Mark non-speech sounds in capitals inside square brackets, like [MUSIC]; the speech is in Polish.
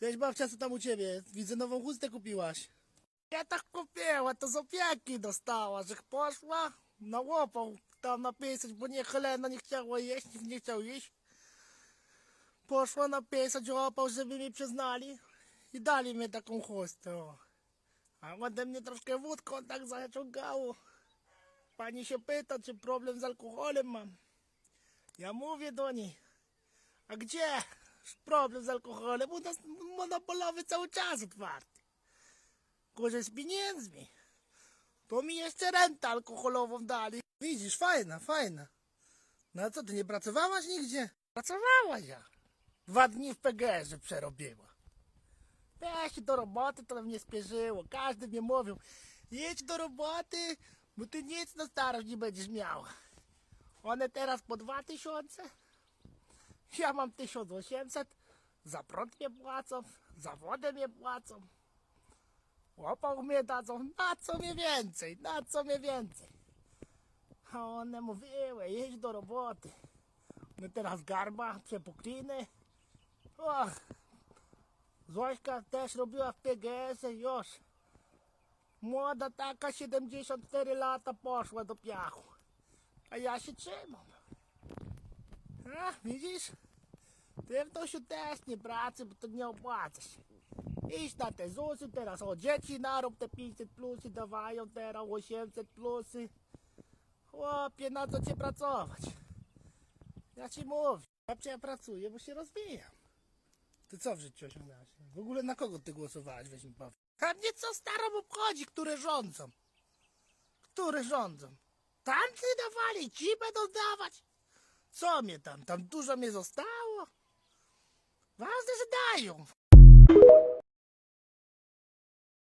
Cześć babcia, co tam u ciebie? Widzę nową chustę kupiłaś. Ja tak kupiła, to z opieki dostała, że poszła na łopą tam napisać, bo nie Helena nie chciała jeść, nikt nie chciał jeść. Poszła napisać łopał, żeby mi przyznali i dali mi taką chustę. A ode mnie troszkę wódką tak zaciągało. Pani się pyta, czy problem z alkoholem mam. Ja mówię do niej, a gdzie problem z alkoholem? U nas monopolowy cały czas otwarty. Gorzej z pieniędzmi. To mi jeszcze rentę alkoholową dali. Widzisz, fajna, fajna. No co, ty nie pracowałaś nigdzie? Pracowałaś ja. Dwa dni w PGR-ze przerobiła. Weź do roboty, to mnie spieszyło. Każdy mnie mówił, jedź do roboty, bo ty nic na starość nie będziesz miała. One teraz po dwa tysiące, [LAUGHS] ja mam 1800, za prąd mnie płacą, za wodę mnie płacą. Łopał mnie dadzą, na co mnie więcej, na co mnie więcej. A one mówiły, jedź do roboty. No teraz garba, przepukliny. O, Zośka też robiła w PGS-ie już. Młoda taka, 74 lata poszła do piachu. A ja się trzymam. A, widzisz? Ty w Tosiu też nie pracy, bo to nie opłaca się. Idź na te ZUSy teraz, o dzieci narób te 500 plusy dawają teraz 800 plusy. Chłopie, na co cię pracować? Ja ci mówię, babcia ja pracuję, bo się rozwijam. Ty co w życiu osiągnąłeś? W ogóle na kogo ty głosowałeś, weź mi powiedz. A mnie co starą obchodzi, które rządzą? Które rządzą? Tamci dawali, ci będą dawać. Co mnie tam? Tam dużo mnie zostało? Ważne, że dają.